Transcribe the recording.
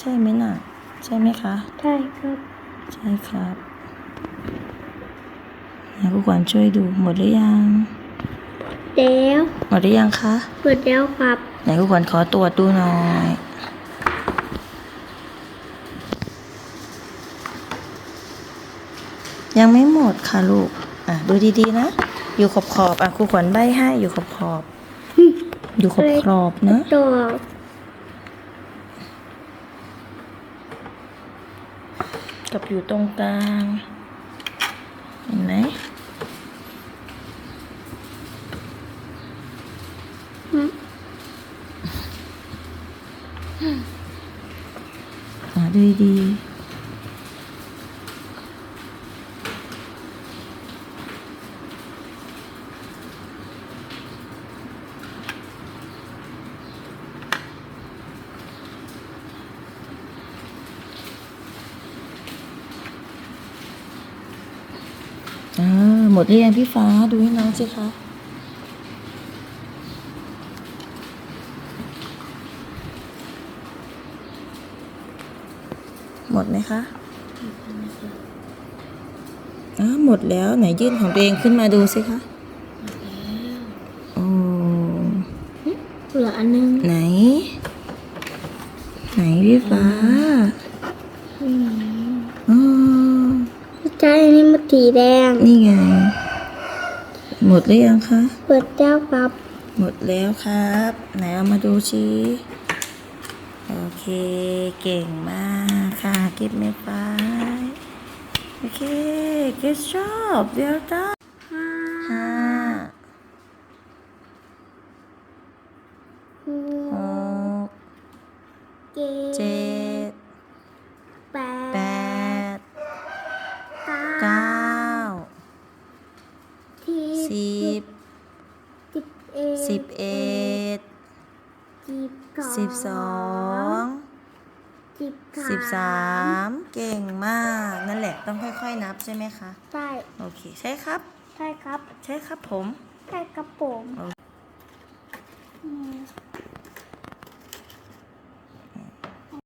ใช่ไหมน่ะ ใช่ไหมคะใช่ครับ ใช่ครับไหนครูขวัญช่วยดูหมดหรือยังแล้วหมดหรือยังคะหมดแล้วครับ ไหนครูขวัญขอตรวจดูหน่อยยังไม่หมดค่ะลูก อะดูดีๆนะ อยู่ขอบขอบๆอะครูขวัญใบให้อยู่ขอบขอบๆอยู่ขอบขอบๆนะ ตัว กับอยู่ตรงกลาง เห็นไหมอะดูดี อ่าหมดหรือยังพี่ฟ้าดูให้น้องสิคะหมดไหมคะอ๋อหมดแล้วไหนยื่นของตัวเองขึ้นมาดูสิคะโอ้เหลืออันนึง ไหน ไหนพี่ฟ้าอ๋อใช่อันนี้มัน สีแดง นี่ไง หมดหรือยังคะเปิดแล้วครับ หมดแล้วครับ ไหนเอามาดูชีโอเค เก่งมากค่ะเก็บไม่ไปโอเค good job well done ห้าหหกเจ็เจ็ด แป แป ด ด เก้า เก้า ที่ สิบสิบเอ็ดสิบเอ็ดสิบสองสิบสองสิบสิบสามเก่งมากนั่นแหละต้องค่อยๆนับใช่ไหมคะ ใช่ โอเค ใช่ครับ ใช่ครับ ใช่ครับผม ใช่ครับผมโออืม